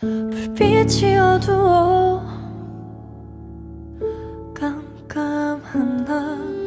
불빛이 어두워 깜깜한 날.